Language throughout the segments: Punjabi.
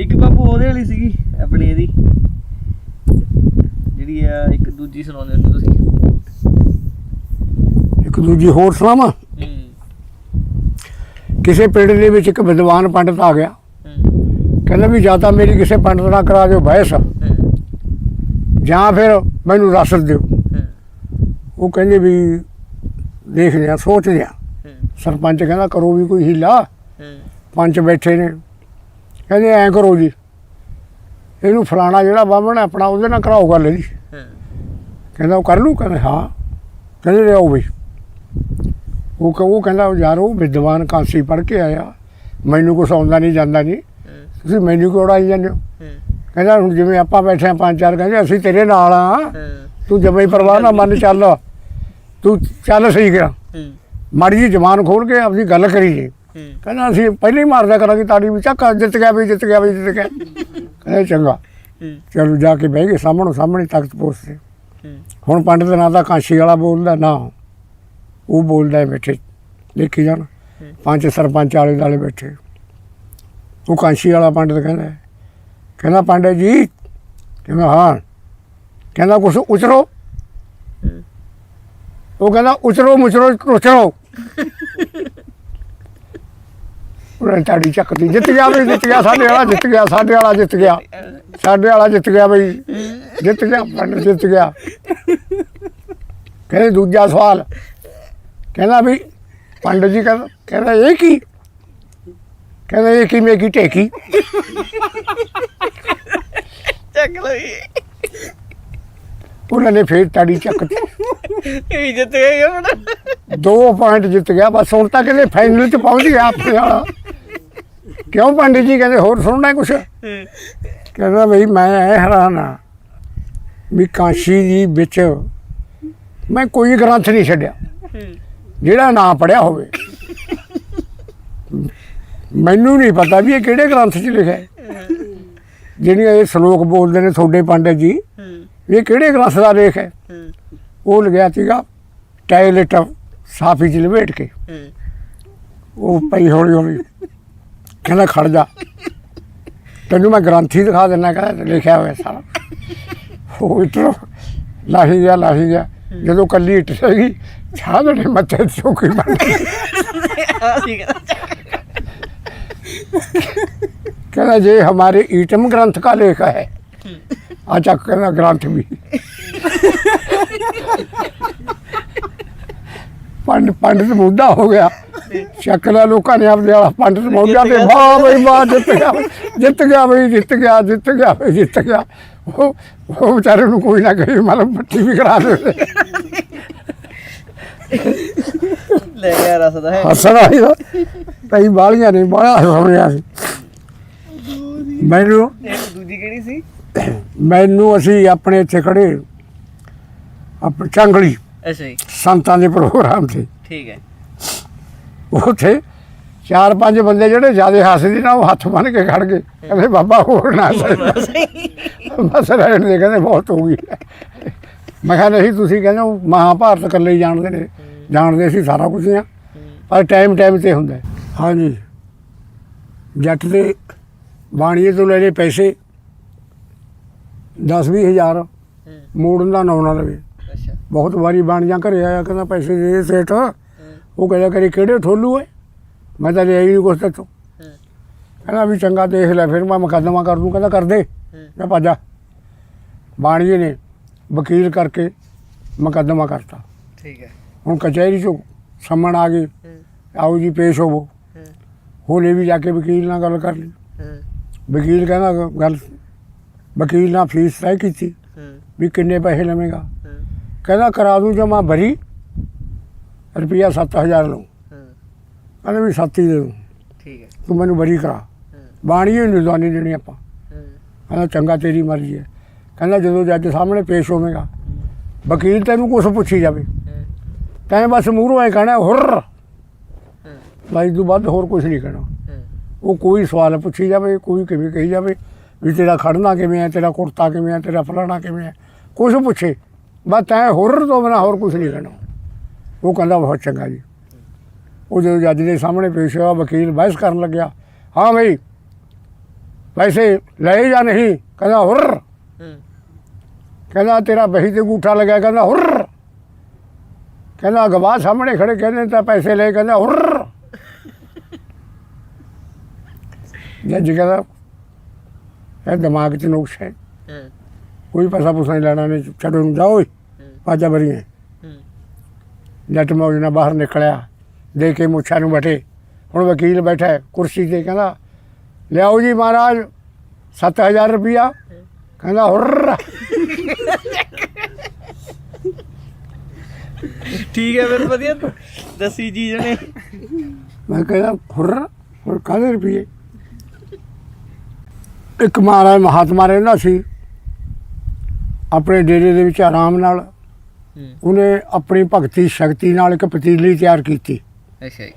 ਇੱਕ ਬਾਪੂ ਉਹਦੇ ਵਾਲੀ ਸੀਗੀ ਆਪਣੀ ਇਹਦੀ। ਜਿਹੜੀ ਆ ਇੱਕ ਦੂਜੀ ਸੁਣਾਉਂਦੇ ਹੁੰਦੇ ਤੁਸੀਂ। ਇੱਕ ਦੂਜੀ ਹੋਰ ਸੁਣਾਵਾਂ? ਹੂੰ। ਕਿਸੇ ਪਿੰਡ ਦੇ ਵਿੱਚ ਇੱਕ ਵਿਦਵਾਨ ਪੰਡਤ ਆ ਗਿਆ। ਹੂੰ। ਕਹਿੰਦਾ ਵੀ ਜਾਂ ਤਾਂ ਮੇਰੀ ਕਿਸੇ ਪੰਡਤ ਨਾਲ ਕਰਾ ਦਿਓ ਬਹਿਸ। ਹੂੰ। ਜਾਂ ਫਿਰ ਮੈਨੂੰ ਰਸਦ ਦਿਓ। ਹੂੰ। ਉਹ ਕਹਿੰਦੇ ਵੀ ਦੇਖਦੇ ਆ ਸੋਚਦੇ ਆ। ਹੂੰ। ਸਰਪੰਚ ਕਹਿੰਦਾ ਕਰੋ ਵੀ ਕੋਈ ਹੀਲਾ। ਹੂੰ। ਪੰਚ ਬੈਠੇ ਨੇ। ਕਹਿੰਦੇ ਐਂ ਕਰੋ ਜੀ। ਇਹਨੂੰ ਫਲਾਣਾ ਜਿਹੜਾ ਬਾਹਮਣ ਆਪਣਾ ਉਹਦੇ ਨਾਲ ਕਰਾਓ ਗੱਲ ਜੀ ਕਹਿੰਦਾ ਉਹ ਕਰ ਲੂ ਕਹਿੰਦੇ ਹਾਂ। ਕਹਿੰਦੇ ਲਿਆਓ ਵੀ ਉਹ ਕ- ਉਹ ਕਹਿੰਦਾ ਯਾਰ ਉਹ ਵਿਦਵਾਨ ਕਾਂਸੀ ਪੜ੍ਹ ਕੇ ਆਇਆ। ਮੈਨੂੰ ਕੁਛ ਆਉਂਦਾ ਨਹੀਂ ਜਾਂਦਾ ਨਹੀਂ। ਤੁਸੀਂ ਮੈਨੂੰ ਕਿਉਂ ਉਡਾਈ ਜਾਂਦੇ ਹੋ? ਕਹਿੰਦਾ ਹੁਣ ਜਿਵੇਂ ਆਪਾਂ ਬੈਠੇ ਆ ਪੰਜ ਚਾਰ ਕਹਿੰਦੇ ਅਸੀਂ ਤੇਰੇ ਨਾਲ ਆ ਤੂੰ ਜਮੇ ਹੀ ਪਰਵਾਹ ਨਾ ਮੰਨ ਚੱਲ। ਤੂੰ ਚੱਲ ਸਹੀ ਗਿਆ। ਮਾੜੀ ਜੀ ਜ਼ਬਾਨ ਖੋਲ ਕੇ ਆਪਣੀ ਗੱਲ ਕਰੀ ਜੀ ਕਹਿੰਦਾ ਅਸੀਂ ਪਹਿਲਾਂ ਮਾਰਦਾ ਕਰਾਂਗੇ ਤਾੜੀ ਵੀ ਚੱਕ ਜਿੱਤ ਗਿਆ ਵੀ ਜਿੱਤ ਗਿਆ ਵੀ ਜਿੱਤ ਗਿਆ। ਕਹਿੰਦਾ ਚੰਗਾ। ਚਲੋ ਜਾ ਕੇ ਬਹਿ ਗਏ ਸਾਹਮਣੇ ਸਾਹਮਣੇ ਤਖਤ ਪੋਸਤੇ ਹੂੰ। ਹੁਣ ਪੰਡਤ ਨਾ ਤਾਂ ਕਾਂਸ਼ੀ ਵਾਲਾ ਬੋਲਦਾ ਨਾ। ਉਹ ਬੋਲਦਾ ਬੈਠੇ ਦੇਖੀ ਜਾਣ। ਪੰਜ ਸਰਪੰਚ ਵਾਲੇ ਦਾਲੇ ਬੈਠੇ। ਉਹ ਕਾਂਸ਼ੀ ਵਾਲਾ ਪੰਡਤ ਕਹਿੰਦਾ ਕਹਿੰਦਾ ਪੰਡਤ ਜੀ ਕਹਿੰਦਾ ਹਾਂ। ਕਹਿੰਦਾ ਕੁਛ ਉਚਰੋ। ਉਹ ਕਹਿੰਦਾ ਉਚਰੋ ਮੁਚਰੋ ਉਚਰੋ। ਉਹਨੇ ਤਾੜੀ ਚੱਕਦੀ ਜਿੱਤ ਗਿਆ ਬਈ ਜਿੱਤ ਗਿਆ ਸਾਡੇ ਵਾਲਾ ਜਿੱਤ ਗਿਆ ਸਾਡੇ ਵਾਲਾ ਜਿੱਤ ਗਿਆ। ਸਾਡੇ ਵਾਲਾ ਜਿੱਤ ਗਿਆ ਬਈ ਜਿੱਤ ਗਿਆ ਪੰਡਤ ਜਿੱਤ ਗਿਆ। ਕਹਿੰਦੇ ਦੂਜਾ ਸਵਾਲ ਕਹਿੰਦਾ ਵੀ ਪੰਡਤ ਜੀ ਕਹਿੰਦਾ ਕਹਿੰਦਾ ਇਹ ਕੀ? ਕਹਿੰਦਾ ਇਹ ਕੀ ਮੇਗੀ ਟੇਕੀ ਚੱਕ ਲਈ ਉਹਨਾਂ ਨੇ ਫੇਰ ਤਾੜੀ ਚੱਕਤੀ ਇਹ ਜਿੱਤ ਗਏ ਹੁਣ। ਦੋ ਪੁਆਇੰਟ ਜਿੱਤ ਗਿਆ ਬਸ ਹੁਣ ਤੱਕ ਇਹਦੇ ਫਾਈਨਲ ਚ ਪਹੁੰਚ ਗਿਆ ਆਪਣੇ ਵਾਲਾ। ਕਿਉਂ ਪੰਡਿਤ ਜੀ ਕਹਿੰਦੇ ਹੋਰ ਸੁਣਨਾ ਕੁਛ? ਕਹਿੰਦਾ ਬਈ ਮੈਂ ਐ ਹੈਰਾਨ ਆ ਵੀ ਕਾਸ਼ੀ ਜੀ ਵਿੱਚ ਮੈਂ ਕੋਈ ਗ੍ਰੰਥ ਨਹੀਂ ਛੱਡਿਆ। ਜਿਹੜਾ ਨਾ ਪੜਿਆ ਹੋਵੇ। ਮੈਨੂੰ ਨਹੀਂ ਪਤਾ ਵੀ ਇਹ ਕਿਹੜੇ ਗ੍ਰੰਥ 'ਚ ਲਿਖਿਆ ਜਿਹੜੀਆਂ ਇਹ ਸ਼ਲੋਕ ਬੋਲਦੇ ਨੇ ਤੁਹਾਡੇ ਪੰਡਿਤ ਜੀ ਇਹ ਕਿਹੜੇ ਗ੍ਰੰਥ ਦਾ ਲੇਖ ਹੈ? ਉਹ ਲਿਖਿਆ ਸੀਗਾ ਟਾਇਲਟ ਸਾਫੀ ਚ ਲਪੇਟ ਕੇ। ਉਹ ਪਈ ਹੌਲੀ ਹੌਲੀ ਕਹਿੰਦਾ ਖੜ ਜਾ। ਤੈਨੂੰ ਮੈਂ ਗ੍ਰੰਥੀ ਦਿਖਾ ਦਿੰਨਾ ਕਹਿੰਦਾ ਲਿਖਿਆ ਹੋਇਆ ਸਾਰਾ। ਉਹ ਇਟਰੋ ਲਾਹੀ ਗਿਆ ਲਾਹੀ ਗਿਆ। ਜਦੋਂ ਕੱਲੀ ਇੱਟ ਛਾ ਛਾਦੜੇ ਮੱਥੇ ਚੋਕੀ ਬਣ ਕਹਿੰਦਾ, ਜੇ ਹਮਾਰੇ ਈਟਮ ਗ੍ਰੰਥ ਕਾ ਲੇਖ ਹੈ, ਆ ਕਹਿੰਦਾ ਗ੍ਰੰਥ ਵੀ। ਪੰਡ ਪੰਡਤ ਮੋਢਾ ਹੋ ਗਿਆ। ਸ਼ਕਲਾ ਲੋਕਾਂ ਨੇ ਆਪਦੇ ਵਾਲਾ ਪੰਡਤ ਮੋਢਾ ਤੇ ਵਾਹ ਬਈ ਵਾਹ ਜਿੱਤ ਗਿਆ। ਜਿੱਤ ਗਿਆ ਬਈ ਜਿੱਤ ਗਿਆ ਜਿੱਤ ਗਿਆ ਬਈ ਜਿੱਤ ਗਿਆ। ਉਹ ਉਹ ਵਿਚਾਰੇ ਨੂੰ ਕੋਈ ਨਾ ਕਹੇ ਮਲਮ ਮੱਟੀ ਵੀ ਕਰਾ ਦੇ। ਲੈ ਗਿਆ ਰਸਦਾ ਹੈ। ਹੱਸਣਾ ਹੀ ਦਾ ਕਈ ਬਾਲੀਆਂ ਨਹੀਂ ਬਾਲਾ ਹੱਸਣਿਆ ਸੀ। ਮੈਨੂੰ ਦੂਜੀ ਕਿਹੜੀ ਸੀ? ਮੈਨੂੰ ਅਸੀਂ ਆਪਣੇ ਇੱਥੇ ਖੜੇ। ਆਪਣੇ ਚੰਗਲੀ। ਅੱਛਾ ਜੀ। ਸੰਤਾਂ ਦੇ ਪ੍ਰੋਗਰਾਮ ਤੇ। ਠੀਕ ਹੈ। ਉੱਥੇ ਚਾਰ ਪੰਜ ਬੰਦੇ ਜਿਹੜੇ ਜ਼ਿਆਦਾ ਹੱਸਦੇ ਨਾ ਉਹ ਹੱਥ ਬੰਨ ਕੇ ਖੜ ਗਏ। ਕਹਿੰਦੇ ਬਾਬਾ ਹੋਰ ਨਾ ਬਸ ਰਹਿਣ ਦੇ ਕਹਿੰਦੇ ਬਹੁਤ ਹੋ ਗਈ। ਮੈਂ ਕਿਹਾ ਨਹੀਂ ਤੁਸੀਂ ਕਹਿੰਦੇ ਹੋ ਮਹਾਭਾਰਤ ਇਕੱਲੇ ਹੀ ਜਾਣਦੇ ਨੇ। ਜਾਣਦੇ ਸੀ ਸਾਰਾ ਕੁਝ ਆ ਪਰ ਟਾਈਮ ਟਾਈਮ ਤੇ ਹੁੰਦਾ। ਹਾਂਜੀ। ਜੱਟ ਦੇ ਬਾਣੀਏ ਤੋਂ ਲੈ ਲਏ ਪੈਸੇ 10 ਵੀਹ ਹਜ਼ਾਰ ਮੋੜਨ ਦਾ ਨਾਂ ਨਾ ਲਵੇ। ਬਹੁਤ ਵਾਰੀ ਬਾਣੀਆਂ ਘਰੇ ਆਇਆ ਕਹਿੰਦਾ ਪੈਸੇ ਦੇ ਦੇ ਸੇਠ। ਉਹ ਕਹਿੰਦਾ ਕਰੇ ਕਿਹੜੇ ਠੋਲੂ ਏ ਮੈਂ ਤਾਂ ਲਿਆ ਹੀ ਨਹੀਂ ਕੁਛ ਤੇਤੋਂ ਕਹਿੰਦਾ ਵੀ ਚੰਗਾ ਦੇਖ ਲੈ ਫਿਰ ਮੈਂ ਮੁਕੱਦਮਾ ਕਰ ਦੂੰ ਕਹਿੰਦਾ ਕਰ ਦੇ। ਮੈਂ ਭੱਜਾ ਬਾਣੀਏ ਨੇ ਵਕੀਲ ਕਰਕੇ ਮੁਕੱਦਮਾ ਕਰਤਾ। ਠੀਕ ਹੈ ਹੁਣ ਕਚਹਿਰੀ ਚੋਂ ਸੰਮਣ ਆ ਗਏ। ਆਓ ਜੀ ਪੇਸ਼ ਹੋਵੋ। ਹੋਲੇ ਵੀ ਜਾ ਕੇ ਵਕੀਲ ਨਾਲ ਗੱਲ ਕਰ ਲਈ। ਵਕੀਲ ਕਹਿੰਦਾ ਗੱਲ ਵਕੀਲ ਨਾਲ ਫੀਸ ਤੈਅ ਕੀਤੀ ਵੀ ਕਿੰਨੇ ਪੈਸੇ ਲਵੇਂਗਾ? ਕਹਿੰਦਾ ਕਰਾ ਦੂੰ ਜਮਾ ਭਰੀ ਰੁਪਿਆ 7000 ਲਊ। ਕਹਿੰਦਾ ਵੀ 7 ਹੀ ਦੇ ਦੂੰ। ਠੀਕ ਹੈ। ਤੂੰ ਮੈਨੂੰ ਬਰੀ ਕਰਾ। ਬਾਣੀ ਹੀ ਨਹੀਂ ਦਵਾਨੀ ਦੇਣੀ ਆਪਾਂ। ਕਹਿੰਦਾ ਚੰਗਾ ਤੇਰੀ ਮਰਜ਼ੀ ਹੈ। ਕਹਿੰਦਾ ਜਦੋਂ ਜੱਜ ਸਾਹਮਣੇ ਪੇਸ਼ ਹੋਵੇਗਾ ਵਕੀਲ ਤੈਨੂੰ ਕੁਛ ਪੁੱਛੀ ਜਾਵੇ। ਤੈਂ ਬਸ ਮੂਹਰੋਂ ਐ ਕਹਿਣਾ ਹੁਰ! ਬਾਈ ਤੋਂ ਵੱਧ ਹੋਰ ਕੁਝ ਨਹੀਂ ਕਹਿਣਾ। ਉਹ ਕੋਈ ਸਵਾਲ ਪੁੱਛੀ ਜਾਵੇ ਕੋਈ ਕਿਵੇਂ ਕਹੀ ਜਾਵੇ ਵੀ ਤੇਰਾ ਖੜਨਾ ਕਿਵੇਂ ਹੈ ਤੇਰਾ ਕੁੜਤਾ ਕਿਵੇਂ ਹੈ ਤੇਰਾ ਫਲਾਣਾ ਕਿਵੇਂ ਹੈ ਕੁਛ ਪੁੱਛੇ। ਬਸ ਤੈਂ ਹੁਰ ਤੋਂ ਬਿਨਾਂ ਹੋਰ ਕੁਝ ਨਹੀਂ ਕਹਿਣਾ। ਉਹ ਕਹਿੰਦਾ ਬਹੁਤ ਚੰਗਾ ਜੀ। ਉਹ ਜਦੋਂ ਜੱਜ ਦੇ ਸਾਹਮਣੇ ਪੇਸ਼ ਹੋਇਆ ਵਕੀਲ ਬਹਿਸ ਕਰਨ ਲੱਗਿਆ ਹਾਂ ਬਈ ਪੈਸੇ ਲਏ ਜਾਂ ਨਹੀਂ? ਕਹਿੰਦਾ ਹੁਰ ਕਹਿੰਦਾ ਤੇਰਾ ਬਹੀ ਤੇ ਗੂਠਾ ਲੱਗਿਆ। ਕਹਿੰਦਾ ਹੁਰ ਕਹਿੰਦਾ ਗਵਾਹ ਸਾਹਮਣੇ ਖੜੇ ਕਹਿੰਦੇ ਤਾਂ ਪੈਸੇ ਲਏ ਕਹਿੰਦਾ ਹੁਰ ਜੱਜ ਕਹਿੰਦਾ ਇਹ ਦਿਮਾਗ 'ਚ ਨੁਕਸ ਹੂੰ। ਕੋਈ ਪੈਸਾ ਪੂਸਾ ਨਹੀਂ ਲੈਣਾ ਨਹੀਂ ਛੱਡੋ ਨੂੰ ਜਾਓ ਓਏ ਪਾਜਾ ਬਰੀਏ ਹੂੰ। ਜੱਟ ਮੌਜ ਨਾਲ ਬਾਹਰ ਨਿਕਲਿਆ ਦੇ ਕੇ ਮੁੱਛਾਂ ਨੂੰ ਬੈਠੇ। ਹੁਣ ਵਕੀਲ ਬੈਠਾ ਹੈ ਕੁਰਸੀ ਤੇ ਕਹਿੰਦਾ ਲਿਆਓ ਜੀ ਮਹਾਰਾਜ 7000 ਰੁਪਇਆ। ਕਹਿੰਦਾ ਹੁਰ ਠੀਕ ਹੈ ਫਿਰ ਵਧੀਆ ਦੱਸੀ ਚੀਜ਼ ਨੇ ਮੈਂ ਕਹਿੰਦਾ ਹੁਰ ਹੋਰ ਕਾਹਦੇ ਰੁਪਏ ਇੱਕ ਮਹਾਰਾਜ ਮਹਾਤਮਾ ਰਹਿੰਦਾ ਸੀ। ਆਪਣੇ ਡੇਰੇ ਦੇ ਵਿੱਚ ਆਰਾਮ ਨਾਲ ਉਹਨੇ ਆਪਣੀ ਭਗਤੀ ਸ਼ਕਤੀ ਨਾਲ ਇੱਕ ਪਤੀਲੀ ਤਿਆਰ ਕੀਤੀ। ਅੱਛਾ ਜੀ।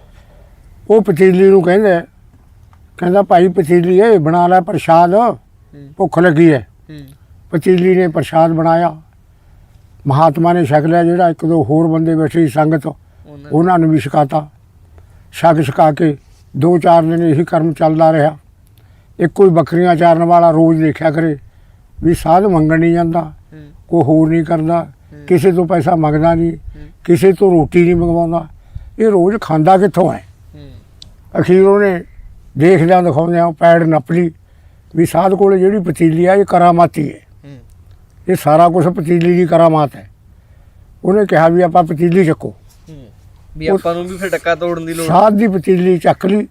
ਉਹ ਪਤੀਲੀ ਨੂੰ ਕਹਿੰਦੇ ਕਹਿੰਦਾ ਭਾਈ ਪਤੀਲੀ ਇਹ ਬਣਾ ਲੈ ਪ੍ਰਸ਼ਾਦ। ਭੁੱਖ ਲੱਗੀ ਹੈ। ਪਤੀਲੀ ਨੇ ਪ੍ਰਸ਼ਾਦ ਬਣਾਇਆ। ਮਹਾਤਮਾ ਨੇ ਛਕ ਲਿਆ ਜਿਹੜਾ ਇੱਕ ਦੋ ਹੋਰ ਬੰਦੇ ਬੈਠੇ ਸੀ ਸੰਗਤ। ਉਹਨਾਂ ਨੂੰ ਵੀ ਛਕਾਤਾ। ਛਕ ਛਕਾ ਕੇ ਦੋ ਚਾਰ ਦਿਨ ਇਹੀ ਕਰਮ ਚੱਲਦਾ ਰਿਹਾ। ਇੱਕੋ ਹੀ ਬੱਕਰੀਆਂ ਚਾਰਨ ਵਾਲਾ ਰੋਜ਼ ਦੇਖਿਆ ਕਰੇ ਵੀ ਸਾਧ ਮੰਗਣ ਨਹੀਂ ਜਾਂਦਾ। ਕੋਈ ਹੋਰ ਨਹੀਂ ਕਰਦਾ। ਕਿਸੇ ਤੋਂ ਪੈਸਾ ਮੰਗਦਾ ਨਹੀਂ। ਕਿਸੇ ਤੋਂ ਰੋਟੀ ਨਹੀਂ ਮੰਗਵਾਉਂਦਾ। ਇਹ ਰੋਜ਼ ਖਾਂਦਾ ਕਿੱਥੋਂ ਹੈ? ਅਖੀਰ ਉਹਨੇ ਦੇਖਦਿਆਂ ਦਿਖਾਉਂਦਿਆਂ ਪੈੜ ਨੱਪ ਲਈ ਵੀ ਸਾਧ ਕੋਲੇ ਜਿਹੜੀ ਪਤੀਲੀ ਆ ਇਹ ਕਰਾਮਾਤੀ ਹੈ ਇਹ ਸਾਰਾ ਕੁਝ ਪਤੀਲੀ ਦੀ ਕਰਾਮਾਤ ਹੈ। ਉਹਨੇ ਕਿਹਾ ਵੀ ਆਪਾਂ ਪਤੀਲੀ ਚੱਕੋ। ਵੀ ਆਪਾਂ ਨੂੰ ਵੀ ਫਿਰ ਟੱਕਾ ਤੋੜਨ ਦੀ ਲੋੜ ਸਾਧ ਦੀ ਪਤੀਲੀ ਚੱਕ ਲਈ।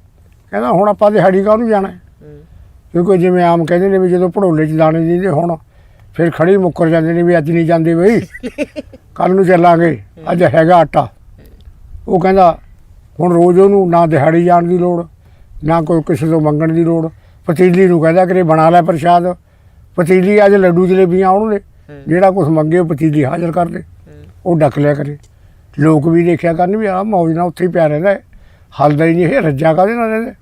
ਕਹਿੰਦਾ ਹੁਣ ਆਪਾਂ ਦਿਹਾੜੀ ਕਾਹਨੂੰ ਜਾਣਾ? ਹੈ? ਹੂੰ। ਕਿਉਂਕਿ ਜਿਵੇਂ ਆਮ ਕਹਿੰਦੇ ਨੇ ਵੀ ਜਦੋਂ ਭੜੋਲੇ 'ਚ ਦਾਣੇ ਦਿੰਦੇ ਹੁਣ ਫਿਰ ਖੜੀ ਮੁੱਕਰ ਜਾਂਦੇ ਨੇ ਵੀ ਅੱਜ ਨਹੀਂ ਜਾਂਦੇ ਬਈ। ਕੱਲ ਨੂੰ ਚੱਲਾਂਗੇ। ਅੱਜ ਹੈਗਾ ਆਟਾ। ਉਹ ਕਹਿੰਦਾ, ਹੁਣ ਰੋਜ਼ ਉਹਨੂੰ ਨਾ ਦਿਹਾੜੀ ਜਾਣ ਦੀ ਲੋੜ, ਨਾ ਕੋਈ ਕਿਸੇ ਤੋਂ ਮੰਗਣ ਦੀ ਲੋੜ। ਪਤੀਲੀ ਨੂੰ ਕਹਿੰਦਾ ਕਰੇ ਬਣਾ ਲੈ ਪ੍ਰਸ਼ਾਦ। ਪਤੀਲੀ ਅੱਜ ਲੱਡੂ ਜਲੇਬੀਆਂ ਆਉਣਗੇ। ਹੂੰ ਜਿਹੜਾ ਕੁਝ ਮੰਗੇ ਉਹ ਪਤੀਲੀ ਹਾਜ਼ਰ ਕਰ ਦੇ। ਉਹ ਡੱਕ ਲਿਆ ਕਰੇ। ਲੋਕ ਵੀ ਦੇਖਿਆ ਕਰਨ ਵੀ ਆ ਮੌਜ ਨਾਲ ਉੱਥੇ ਹੀ ਪਿਆ ਰਹਿੰਦਾ ਹੈ। ਹਲਦਾ ਹੀ ਨਹੀਂ ਇਹ, ਰੱਜਾ ਕਾਹਦੇ ਨਾਲ ਰਹਿੰਦਾ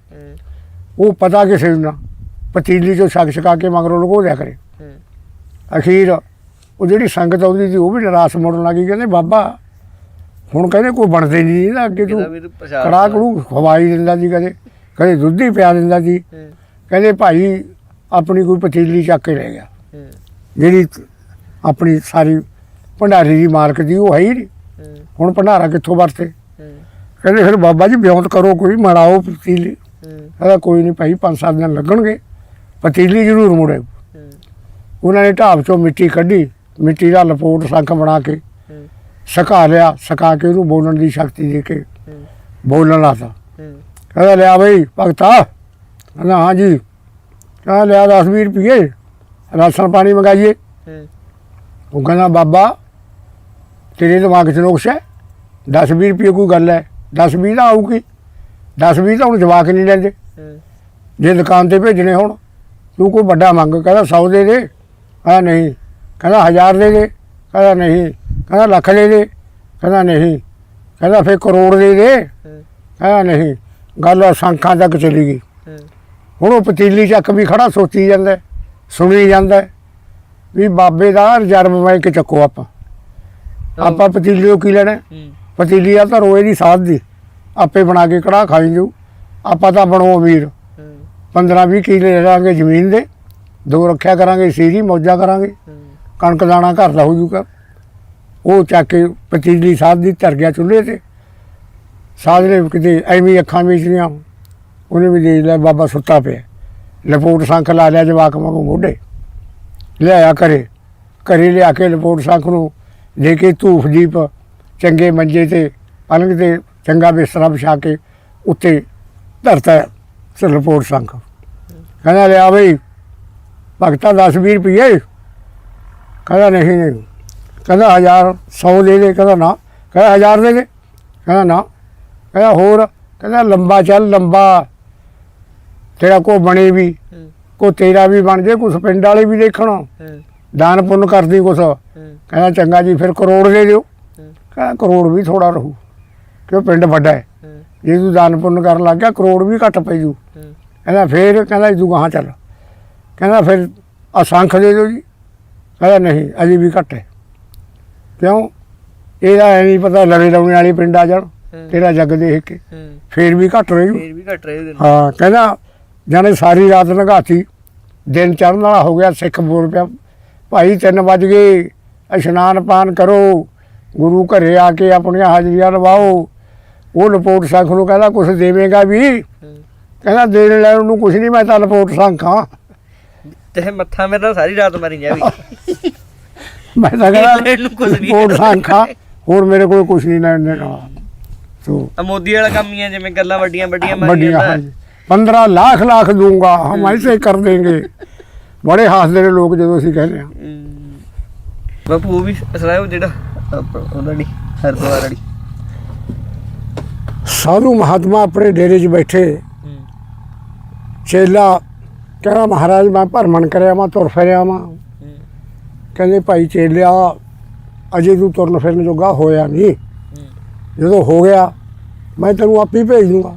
ਉਹ ਪਤਾ ਕਿਸੇ ਨੂੰ ਨਾ। ਪਤੀਲੀ ਚੋਂ ਛਕ ਛਕਾ ਕੇ ਮਗਰੋਂ ਲਗੋ ਦਿਆ ਕਰੇ। ਅਖੀਰ ਉਹ ਜਿਹੜੀ ਸੰਗਤ ਆਉਂਦੀ ਸੀ ਉਹ ਵੀ ਨਿਰਾਸ਼ ਮੁੜਨ ਲੱਗੀ ਕਹਿੰਦੇ ਬਾਬਾ ਹੁਣ ਕਹਿੰਦੇ ਕੋਈ ਬਣਦੇ ਨਹੀਂ ਨਾ ਅੱਗੇ ਤੂੰ ਇਹਦਾ ਕੜਾ ਕੜੂ ਖਵਾਈ ਦਿੰਦਾ ਸੀ ਕਦੇ ਕਦੇ ਦੁੱਧ ਹੀ ਪਿਆ ਦਿੰਦਾ ਸੀ। ਹੂੰ। ਕਹਿੰਦੇ ਭਾਈ ਆਪਣੀ ਕੋਈ ਪਤੀਲੀ ਚੱਕ ਕੇ ਲੈ ਗਿਆ। ਜਿਹੜੀ ਆਪਣੀ ਸਾਰੀ ਭੰਡਾਰੀ ਦੀ ਮਾਲਕ ਦੀ ਉਹ ਹੈ ਹੀ ਨਹੀਂ। ਹੁਣ ਭੰਡਾਰਾ ਕਿੱਥੋਂ ਵਰਤੇ? ਕਹਿੰਦੇ ਫਿਰ ਬਾਬਾ ਜੀ ਬਿਉਂਤ ਕਰੋ ਕੋਈ ਮੜਾਓ ਪਤੀਲੀ। ਕਹਿੰਦਾ ਕੋਈ ਨਹੀਂ ਭਾਈ ਪੰਜ ਸੱਤ ਦਿਨ ਲੱਗਣਗੇ। ਪਤੀਲੀ ਜ਼ਰੂਰ ਮੁੜੇ। ਉਹਨਾਂ ਨੇ ਢਾਬ ਚੋਂ ਮਿੱਟੀ ਕੱਢੀ ਮਿੱਟੀ ਦਾ ਲਪੋਟ ਸੰਖ ਬਣਾ ਕੇ ਸਕਾ ਲਿਆ ਸਕਾ ਕੇ ਉਹਨੂੰ ਬੋਲਣ ਦੀ ਸ਼ਕਤੀ ਦੇ ਕੇ ਬੋਲਣ ਲਾਤਾ ਹੂੰ। ਕਹਿੰਦਾ ਲਿਆ ਬਈ ਭਗਤਾ ਕਹਿੰਦਾ ਹਾਂ ਜੀ। ਕਹਿੰਦਾ ਲਿਆ 10 20 ਰੁਪਏ ਰਾਸ਼ਨ ਪਾਣੀ ਮੰਗਾਈਏ। ਉਹ ਕਹਿੰਦਾ ਬਾਬਾ ਤੇਰੇ ਦਿਮਾਗ 'ਚ ਨੁਕਸ ਹੈ? 10 20 ਰੁਪਏ ਕੋਈ ਗੱਲ ਹੈ? 10 20 ਦਾ ਆਊਗੀ। 10 20 ਤਾਂ ਹੁਣ ਜਵਾਕ ਨਹੀਂ ਲੈਂਦੇ। ਜੇ ਦੁਕਾਨ ਤੇ ਭੇਜਣੇ ਹੁਣ ਤੂੰ ਕੋਈ ਵੱਡਾ ਮੰਗ ਕਹਿੰਦਾ 100 ਦੇ ਦੇ। ਕਹਿੰਦਾ ਨਹੀਂ। ਕਹਿੰਦਾ 1000 ਦੇ ਦੇ। ਕਹਿੰਦਾ ਨਹੀਂ। ਕਹਿੰਦਾ ਲੱਖ ਦੇ ਦੇ। ਕਹਿੰਦਾ ਨਹੀਂ। ਕਹਿੰਦਾ ਫੇਰ ਕਰੋੜ ਦੇ ਦੇ। ਕਹਿੰਦਾ ਨਹੀਂ। ਗੱਲ ਸੰਖਾਂ ਤੱਕ ਚਲੀ ਗਈ। ਹੁਣ ਉਹ ਪਤੀਲੀ ਚੱਕ ਵੀ ਖੜਾ ਸੋਚੀ ਜਾਂਦਾ ਸੁਣੀ ਜਾਂਦਾ ਵੀ ਬਾਬੇ ਦਾ ਰਿਜ਼ਰਵ ਬੈਂਕ ਚੱਕੋ ਆਪਾਂ। ਆਪਾਂ ਪਤੀਲੀ ਉਹ ਕੀ ਲੈਣਾ ਪਤੀਲੀ ਆ ਤਾਂ ਰੋਏ ਦੀ ਸਾਧ ਦੀ। ਆਪੇ ਬਣਾ ਕੇ ਕੜਾ ਖਾਈ ਜਾਊ। ਆਪਾਂ ਤਾਂ ਬਣੋ ਅਮੀਰ। ਹੂੰ। 15 20 ਕਿੱਲੇ ਲੈ ਲਾਂਗੇ ਜ਼ਮੀਨ ਦੇ। ਦੋ ਰੱਖਿਆ ਕਰਾਂਗੇ ਸੀਰੀ ਮੌਜਾ ਕਰਾਂਗੇ। ਕਣਕ ਦਾਣਾ ਘਰ ਦਾ ਹੋ ਜੂਗਾ ਉਹ ਚੱਕ ਕੇ ਪਤੀਲੀ ਸਾਧ ਦੀ ਧਰ ਗਿਆ ਚੁੱਲ੍ਹੇ ਤੇ। ਸਾਧ ਨੇ ਕਿਤੇ ਐਵੇਂ ਅੱਖਾਂ ਵਿੱਚ ਲੀਆਂ ਉਹਨੇ ਵੀ ਦੇਖ ਲਿਆ, ਬਾਬਾ ਸੁੱਤਾ ਪਿਆ। ਲਪੋਟ ਸੰਖ ਲਾ ਲਿਆ ਜਵਾਕ ਵਾਂਗੂ ਮੋਢੇ। ਲਿਆਇਆ ਘਰੇ। ਘਰੇ ਲਿਆ ਕੇ ਲਪੋਟ ਸੰਖ ਨੂੰ ਦੇ ਕੇ ਧੂਫ, ਦੀਪ, ਚੰਗੇ ਮੰਜੇ ਤੇ ਪਲੰਗ ਤੇ ਚੰਗਾ ਬਿਸਤਰਾ ਵਿਛਾ ਕੇ ਉੱਤੇ ਧਰਤਾ ਸਿਰ ਲਪੋਟ ਸੰਖ। ਕਹਿੰਦਾ, ਲਿਆ ਬਈ ਭਗਤਾ 10 20 ਰੁਪਏ ਕਹਿੰਦਾ ਨਹੀਂ ਨਹੀਂ। ਕਹਿੰਦਾ ਹਜ਼ਾਰ 100 ਦੇ ਦੇ। ਕਹਿੰਦਾ ਨਾ। ਕਹਿੰਦਾ ਹਜ਼ਾਰ ਦੇ ਦੇ। ਕਹਿੰਦਾ ਨਾ। ਕਹਿੰਦਾ ਹੋਰ। ਕਹਿੰਦਾ ਲੰਬਾ ਚੱਲ ਲੰਬਾ। ਤੇਰਾ ਕੋ ਬਣੇ ਵੀ ਕੋ ਤੇਰਾ ਵੀ ਬਣ ਜੇ ਕੁਛ ਪਿੰਡ ਵਾਲੇ ਵੀ ਦੇਖਣ। ਦਾਨ ਪੁੰਨ ਕਰਦੀ ਕੁਛ। ਕਹਿੰਦਾ ਚੰਗਾ ਜੀ ਫਿਰ ਕਰੋੜ ਦੇ ਦਿਓ। ਕਹਿੰਦਾ ਕਰੋੜ ਵੀ ਥੋੜਾ ਰਹੂ। ਕਿਉਂ ਪਿੰਡ ਵੱਡਾ ਹੈ। ਜੇ ਤੂੰ ਦਾਨ ਪੁੰਨ ਕਰਨ ਲੱਗ ਗਿਆ ਕਰੋੜ ਵੀ ਘੱਟ ਪੈ ਜੂ। ਕਹਿੰਦਾ ਫੇਰ ਕਹਿੰਦਾ ਤੂੰ ਗਾਹਾਂ ਚੱਲ। ਕਹਿੰਦਾ ਫਿਰ ਅਸੰਖ ਦੇ ਦਿਓ ਜੀ। ਕਹਿੰਦਾ ਨਹੀਂ ਅਜੇ ਵੀ ਘੱਟ ਹੈ। ਕਿਉਂ? ਇਹਦਾ ਐ ਨਹੀਂ ਪਤਾ ਲੜੇ ਲਾਉਣੇ ਵਾਲੀ ਪਿੰਡ ਆ ਜਾਣ ਤੇਰਾ ਜੱਗ ਦੇਖ ਕੇ। ਫੇਰ ਵੀ ਘੱਟ ਰਹੀ ਫੇਰ ਵੀ ਘਟ ਰਹੇ ਦਿਨ। ਹਾਂ ਕਹਿੰਦਾ ਜਾਣੇ ਸਾਰੀ ਰਾਤ ਲੰਘਾਤੀ। ਦਿਨ ਚੜ੍ਹਨ ਵਾਲਾ ਹੋ ਗਿਆ ਸਿੱਖ ਬੋਲ ਪਿਆ। ਭਾਈ 3 ਵਜ ਗਏ ਇਸ਼ਨਾਨ ਪਾਨ ਕਰੋ। ਗੁਰੂ ਘਰੇ ਆ ਕੇ ਆਪਣੀਆਂ ਹਾਜ਼ਰੀਆਂ ਲਵਾਓ ਉਹ ਲਪੋਟ ਸੰਖ ਨੂੰ ਕਹਿੰਦਾ ਕੁਝ ਦੇਵੇਂਗਾ ਵੀ। ਕਹਿੰਦਾ ਦੇਣ ਲੈਣ ਨੂੰ ਕੁਝ ਨਹੀਂ ਮੈਂ ਤਾਂ ਲਪੋਟ ਸੰਖਾਂ ਤੇ ਮੱਥਾ ਮੇਰਾ ਸਾਰੀ ਰਾਤ ਮਰੀ ਜਾਵੇ ਮੈਂ ਤਾਂ ਕਹਿੰਦਾ ਇਹਨੂੰ ਕੁਝ ਨਹੀਂ ਹੋਰ ਸੰਖਾ ਹੋਰ ਮੇਰੇ ਕੋਲ ਕੁਝ ਨਹੀਂ ਲੈਣ ਦੇਣਾ ਸੋ। ਮੋਦੀ ਵਾਲਾ ਕੰਮ ਹੀ ਹੈ ਜਿਵੇਂ ਗੱਲਾਂ ਵੱਡੀਆਂ ਵੱਡੀਆਂ ਮਾਰੀ ਜਾਂਦਾ 15 ਲੱਖ ਲੱਖ ਦੂੰਗਾ ਹਮ ਐਸੇ ਕਰ ਦੇਂਗੇ ਬੜੇ ਹਾਸਦੇ ਨੇ ਲੋਕ ਜਦੋਂ ਅਸੀਂ ਕਹਿੰਦੇ ਆ ਬਾਪੂ ਉਹ ਵੀ ਸਲਾਹ ਜਿਹੜਾ ਉਹਨਾਂ ਦੀ ਹਰਦੁਆਰ ਵਾਲੀ। ਸਾਧੂ ਮਹਾਤਮਾ ਆਪਣੇ ਡੇਰੇ 'ਚ ਬੈਠੇ। ਚੇਲਾ ਕਹਿੰਦਾ ਮਹਾਰਾਜ, ਮੈਂ ਭਰਮਣ ਕਰਿਆ ਮੈਂ ਤੁਰ ਫਿਰਿਆ ਮੈਂ ਕਹਿੰਦੇ ਭਾਈ ਚੇਲਿਆ, ਅਜੇ ਤੂੰ ਤੁਰਨ ਫਿਰਨ ਜੋਗਾ ਹੋਇਆ ਨਹੀਂ। ਜਦੋਂ ਹੋ ਗਿਆ, ਮੈਂ ਤੈਨੂੰ ਆਪੇ ਹੀ ਭੇਜ ਦੂੰਗਾ।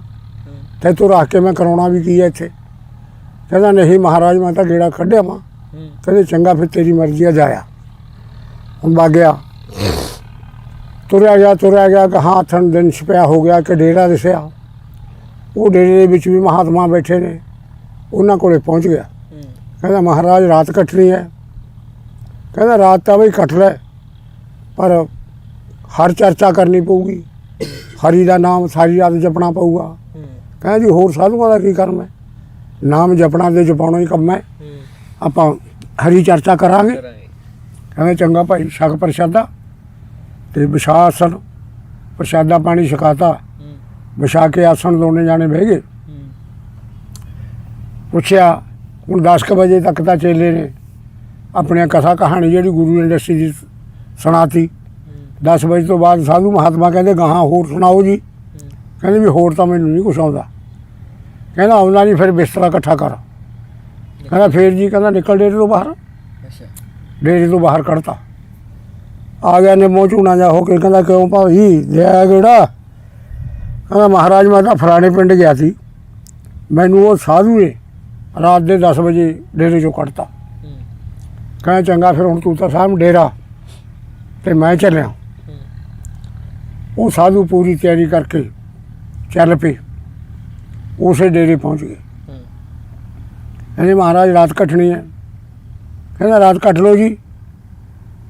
ਤੇ ਤੂੰ ਰੱਖ ਕੇ ਮੈਂ ਕਰਾਉਣਾ ਵੀ ਕੀ ਹੈ ਇੱਥੇ। ਕਹਿੰਦਾ ਨਹੀਂ ਮਹਾਰਾਜ, ਮੈਂ ਤਾਂ ਗੇੜਾ ਕੱਢਿਆ ਵਾਂ। ਕਹਿੰਦੇ ਚੰਗਾ, ਫਿਰ ਤੇਰੀ ਮਰਜ਼ੀ ਆ, ਜਾਇਆ। ਹੁਣ ਵਗ ਗਿਆ। ਤੁਰਿਆ ਗਿਆ ਤੁਰਿਆ ਗਿਆ ਕਹਾਂ ਥਣ ਦਿਨ ਛਪਿਆ ਹੋ ਗਿਆ ਕਿ ਡੇਰਾ ਦਿਸਿਆ। ਉਹ ਡੇਰੇ ਦੇ ਵਿੱਚ ਵੀ ਮਹਾਤਮਾ ਬੈਠੇ ਨੇ। ਉਹਨਾਂ ਕੋਲੇ ਪਹੁੰਚ ਗਿਆ। ਕਹਿੰਦਾ ਮਹਾਰਾਜ ਰਾਤ ਕੱਟਣੀ ਹੈ। ਕਹਿੰਦਾ ਰਾਤ ਤਾਂ ਬਈ ਕੱਟ ਲੈ ਪਰ ਹਰ ਚਰਚਾ ਕਰਨੀ ਪਊਗੀ। ਹਰੀ ਦਾ ਨਾਮ ਸਾਰੀ ਰਾਤ ਜਪਣਾ ਪਊਗਾ। ਕਹਿੰਦਾ ਜੀ ਹੋਰ ਸਾਧੂਆਂ ਦਾ ਕੀ ਕਰਮ ਹੈ? ਨਾਮ ਜਪਣਾ ਤੇ ਜਪਾਉਣਾ ਹੀ ਕੰਮ ਹੈ। ਆਪਾਂ ਹਰੀ ਚਰਚਾ ਕਰਾਂਗੇ। ਕਹਿੰਦੇ ਚੰਗਾ ਭਾਈ ਛਕ ਪ੍ਰਸ਼ਾਦਾ ਤੇ ਵਿਛਾ ਆਸਣ ਪ੍ਰਸ਼ਾਦਾ ਪਾਣੀ ਛਕਾਤਾ। ਵਿਛਾ ਕੇ ਆਸਣ ਦੋਨੇ ਜਾਣੇ ਬਹਿ ਗਏ। ਪੁੱਛਿਆ ਹੁਣ 10 ਵਜੇ ਤੱਕ ਤਾਂ ਚੇਲੇ ਨੇ ਆਪਣੀਆਂ ਕਥਾ ਕਹਾਣੀ ਜਿਹੜੀ ਗੁਰੂ ਦੱਸੀ ਦੀ ਸੁਣਾਤੀ। ਹਮ, 10 ਵਜੇ ਤੋਂ ਬਾਅਦ ਸਾਧੂ ਮਹਾਤਮਾ ਕਹਿੰਦੇ ਗਾਹਾਂ ਹੋਰ ਸੁਣਾਓ ਜੀ। ਕਹਿੰਦੇ ਵੀ ਹੋਰ ਤਾਂ ਮੈਨੂੰ ਨਹੀਂ ਕੁਛ ਆਉਂਦਾ। ਕਹਿੰਦਾ ਆਉਂਦਾ ਨਹੀਂ ਫਿਰ ਬਿਸਤਰਾ ਇਕੱਠਾ ਕਰ। ਕਹਿੰਦਾ ਫੇਰ ਜੀ ਕਹਿੰਦਾ ਨਿਕਲ ਡੇਰੇ ਤੋਂ ਬਾਹਰ। ਅੱਛਾ। ਡੇਰੇ ਤੋਂ ਬਾਹਰ ਕੱਢਤਾ। ਆ ਗਿਆ ਨੇ ਮੂੰਹ ਝੂਣਾ ਜਾ ਹੋ ਕੇ ਕਹਿੰਦਾ ਕਿਉਂ ਭਾਈ ਲਿਆ ਕਿਹੜਾ ਕਹਿੰਦਾ ਮਹਾਰਾਜ ਮੈਂ ਤਾਂ ਫਲਾਣੇ ਪਿੰਡ ਗਿਆ ਸੀ। ਮੈਨੂੰ ਉਹ ਸਾਧੂ ਨੇ ਰਾਤ ਦੇ 10 ਵਜੇ ਡੇਰੇ ਚੋਂ ਕੱਢਤਾ। ਹਮ, ਕਹਿੰਦਾ ਚੰਗਾ ਫਿਰ ਹੁਣ ਤੂੰ ਤਾਂ ਸਾਹਿਬ ਡੇਰਾ। ਤੇ ਮੈਂ ਚੱਲਿਆ। ਉਹ ਸਾਧੂ ਪੂਰੀ ਤਿਆਰੀ ਕਰਕੇ ਚੱਲ ਪਏ। ਉਸੇ ਡੇਰੇ ਪਹੁੰਚ ਗਏ। ਕਹਿੰਦੇ ਮਹਾਰਾਜ ਰਾਤ ਕੱਟਣੀ ਹੈ। ਕਹਿੰਦਾ ਰਾਤ ਕੱਟ ਲਓ ਜੀ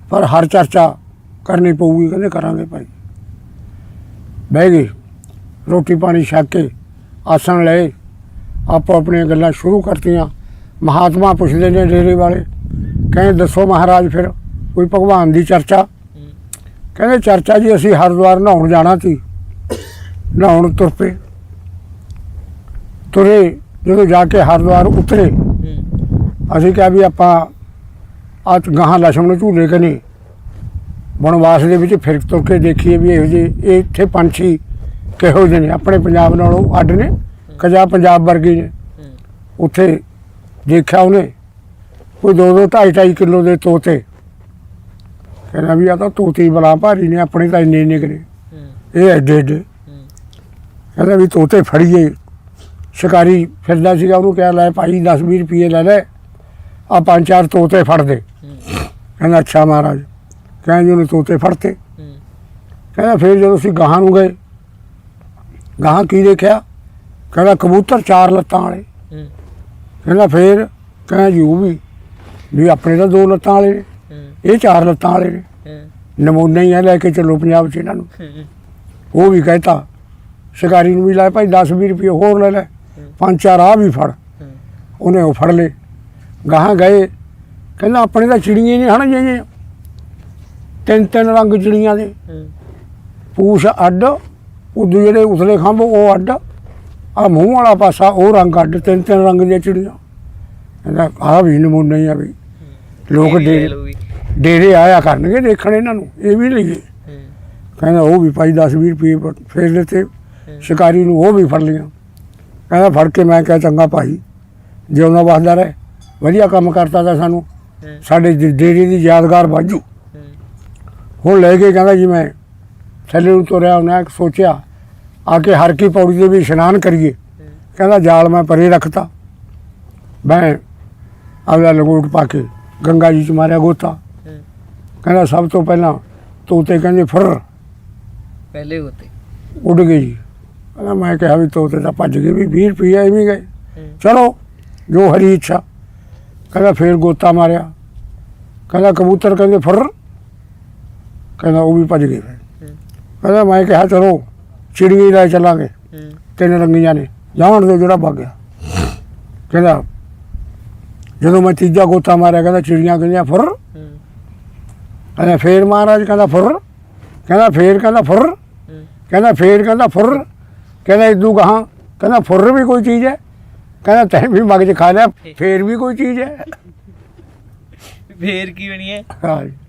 ਪਰ ਹਰ ਚਰਚਾ ਕਰਨੀ ਪਊਗੀ। ਕਹਿੰਦੇ ਕਰਾਂਗੇ ਭਾਈ। ਬਹਿ ਗਏ। ਰੋਟੀ ਪਾਣੀ ਛੱਕ ਕੇ ਆਸਣ ਲਏ। ਆਪੋ ਆਪਣੀਆਂ ਗੱਲਾਂ ਸ਼ੁਰੂ ਕਰਤੀਆਂ। ਮਹਾਤਮਾ ਪੁੱਛਦੇ ਨੇ ਡੇਰੇ ਵਾਲੇ, ਕਹਿੰਦੇ ਦੱਸੋ ਮਹਾਰਾਜ ਫਿਰ, ਕੋਈ ਭਗਵਾਨ ਦੀ ਚਰਚਾ? ਕਹਿੰਦੇ ਚਰਚਾ ਜੀ, ਅਸੀਂ ਹਰਿਦੁਆਰ ਨਹਾਉਣ ਜਾਣਾ ਸੀ। ਨਹਾਉਣ ਤੁਰ ਪਏ ਤੁਰੇ, ਜਦੋਂ ਜਾ ਕੇ ਹਰਿਦੁਆਰ ਉਤਰੇ, ਅਸੀਂ ਕਿਹਾ ਵੀ ਆਪਾਂ ਆ ਗਾਹਾਂ ਲਛਮਣ ਝੂਲੇ ਕਨੇ। ਬਨਵਾਸ ਦੇ ਵਿੱਚ ਫਿਰ ਤੁਰ ਕੇ ਦੇਖੀਏ ਵੀ ਇਹੋ ਜਿਹੇ, ਇਹ ਇੱਥੇ ਪੰਛੀ ਕਿਹੋ ਜਿਹੇ ਨੇ, ਆਪਣੇ ਪੰਜਾਬ ਨਾਲੋਂ ਅੱਡ ਨੇ। ਕਜਾ ਪੰਜਾਬ ਵਰਗੇ ਨੇ ਉੱਥੇ ਦੇਖਿਆ ਉਹਨੇ ਕੋਈ ਦੋ ਦੋ ਢਾਈ ਢਾਈ ਕਿਲੋ ਦੇ ਤੋਤੇ। ਕਹਿੰਦਾ ਵੀ ਆ ਤਾਂ ਤੋਤੀ ਬਲਾ ਭਾਰੀ ਨੇ ਆਪਣੇ ਤਾਂ ਇੰਨੇ ਨਿਕਲੇ ਹਮ, ਇਹ ਐਡੇ ਐਡੇ। ਕਹਿੰਦਾ ਵੀ ਤੋਤੇ ਫੜੀਏ। ਸ਼ਿਕਾਰੀ ਫਿਰਦਾ ਸੀਗਾ ਉਹਨੂੰ ਕਿਹਾ ਲੈ ਭਾਈ 10 20 ਰੁਪਏ ਲੈ ਲੈ ਆ ਪੰਜ ਚਾਰ ਤੋਤੇ ਫੜ ਦੇ। ਕਹਿੰਦਾ ਅੱਛਾ ਮਹਾਰਾਜ। ਕਹਿੰਦਾ ਜੀ ਉਹਨੇ ਤੋਤੇ ਫੜਤੇ। ਕਹਿੰਦਾ ਫਿਰ ਜਦੋਂ ਅਸੀਂ ਗਾਹਾਂ ਨੂੰ ਗਏ ਗਾਹਾਂ ਕੀ ਦੇਖਿਆ? ਕਹਿੰਦਾ ਕਬੂਤਰ ਚਾਰ ਲੱਤਾਂ ਵਾਲੇ। ਹਮ, ਕਹਿੰਦਾ ਫਿਰ ਕਹਿੰਦਾ ਜੀ ਉਹ ਵੀ ਵੀ ਆਪਣੇ ਤਾਂ ਦੋ ਲੱਤਾਂ ਵਾਲੇ ਨੇ। ਇਹ ਚਾਰ ਲੱਤਾਂ ਵਾਲੇ ਨੇ। ਹਮ, ਨਮੂਨੇ ਹੀ ਆ ਲੈ ਕੇ ਚੱਲੋ ਪੰਜਾਬ 'ਚ ਇਹਨਾਂ ਨੂੰ। ਉਹ ਵੀ ਕਹਿਤਾ ਸ਼ਿਕਾਰੀ ਨੂੰ ਵੀ ਲੈ ਭਾਈ 10 20 ਰੁਪਏ ਹੋਰ ਲੈ ਲੈ। ਪੰਜ ਚਾਰ ਆ ਵੀ ਫੜ। ਉਹਨੇ ਉਹ ਫੜ ਲਏ। ਗਾਹਾਂ ਗਏ। ਕਹਿੰਦਾ ਆਪਣੇ ਤਾਂ ਚਿੜੀਆਂ ਨਹੀਂ ਹਨ ਜਿਹੀਆਂ। ਤਿੰਨ ਤਿੰਨ ਰੰਗ ਚਿੜੀਆਂ ਦੇ। ਪੂਛ ਅੱਡ ਉਦੋਂ ਜਿਹੜੇ ਉਸਲੇ ਖੰਭ ਉਹ ਅੱਡ। ਆ ਮੂੰਹ ਵਾਲਾ ਪਾਸਾ ਉਹ ਰੰਗ ਅੱਡ ਤਿੰਨ ਤਿੰਨ ਰੰਗ ਦੀਆਂ ਚਿੜੀਆਂ। ਕਹਿੰਦਾ ਆ ਵੀ ਨਮੂਨੇ ਹੀ। ਆ ਵੀ ਲੋਕ ਡੇਰੇ। ਡੇਰੇ ਆਇਆ ਕਰਨਗੇ ਦੇਖਣ ਇਹਨਾਂ ਨੂੰ ਇਹ ਵੀ ਲਈਏ। ਕਹਿੰਦਾ ਉਹ ਵੀ ਭਾਈ 10 20 ਰੁਪਏ ਫੇਰ ਦਿੱਤੇ। ਸ਼ਿਕਾਰੀ ਨੂੰ ਉਹ ਵੀ ਫੜ ਲਿਆ ਕਹਿੰਦਾ ਫੜ ਕੇ ਮੈਂ ਕਿਹਾ ਚੰਗਾ ਭਾਈ ਜਿਉਂਦਾ ਵਸਦਾ ਰਹੇ ਵਧੀਆ ਕੰਮ ਕਰਤਾ ਤਾਂ ਸਾਨੂੰ। ਸਾਡੇ ਡੇਰੇ ਦੀ ਯਾਦਗਾਰ ਬਾਜੂ ਹੁਣ ਲੈ ਕੇ ਕਹਿੰਦਾ ਜੀ ਮੈਂ ਥੱਲੇ ਨੂੰ ਤੁਰਿਆ ਉਹਨੇ ਸੋਚਿਆ ਆ ਕੇ ਹਰ ਕੀ ਪੌੜੀ ਦੇ ਵੀ ਇਸ਼ਨਾਨ ਕਰੀਏ। ਕਹਿੰਦਾ ਜਾਲ ਮੈਂ ਪਰੇ ਰੱਖਤਾ। ਮੈਂ ਆਪਦਾ ਲੰਗੋਟ ਪਾ ਕੇ ਗੰਗਾ ਜੀ ਚ ਮਾਰਿਆ ਗੋਤਾ। ਕਹਿੰਦਾ ਸਭ ਤੋਂ ਪਹਿਲਾਂ ਤੋਤੇ ਕਹਿੰਦੇ ਫੁਰ। ਪਹਿਲੇ ਹੋਤੇ ਉੱਡ ਗਏ ਜੀ। ਕਹਿੰਦਾ ਮੈਂ ਕਿਹਾ ਵੀ ਤੋਤੇ ਤਾਂ ਭੱਜ ਗਏ ਵੀ 20 ਰੁਪਏ ਐਵੇਂ ਗਏ। ਚਲੋ ਜੋ ਹਰੀ ਇੱਛਾ। ਕਹਿੰਦਾ ਫੇਰ ਗੋਤਾ ਮਾਰਿਆ। ਕਹਿੰਦਾ ਕਬੂਤਰ ਕਹਿੰਦੇ ਫੁਰ। ਕਹਿੰਦਾ ਉਹ ਵੀ ਭੱਜ ਗਏ। ਕਹਿੰਦਾ ਮੈਂ ਕਿਹਾ ਚਲੋ ਚਿੜੀਆਂ ਲੈ ਚੱਲਾਂਗੇ। ਹੂੰ। ਤਿੰਨ ਰੰਗੀਆਂ ਨੇ। ਜਾਣ ਦੇ ਜਿਹੜਾ ਭੱਗ ਗਿਆ। ਕਹਿੰਦਾ ਜਦੋਂ ਮੈਂ ਤੀਜਾ ਗੋਤਾ ਮਾਰਿਆ ਕਹਿੰਦਾ ਚਿੜੀਆਂ ਕਹਿੰਦੀਆਂ ਫੁਰ। ਕਹਿੰਦਾ ਫੇਰ ਮਹਾਰਾਜ ਕਹਿੰਦਾ ਫੁਰ। ਕਹਿੰਦਾ ਫੇਰ ਕਹਿੰਦਾ ਫੁਰ। ਕਹਿੰਦਾ ਫੇਰ ਕਹਿੰਦਾ ਫੁਰ। ਕਹਿੰਦਾ ਇਦੂ ਕਹਾਂ ਕਹਿੰਦਾ ਫੁਰ ਵੀ ਕੋਈ ਚੀਜ਼ ਹੈ। ਕਹਿੰਦਾ ਤੈਂ ਵੀ ਮਗਜ ਖਾ ਲਿਆ ਫੇਰ ਵੀ ਕੋਈ ਚੀਜ਼ ਹੈ। ਫੇਰ ਕੀ ਬਣੀ ਹੈ? ਹਾਂ।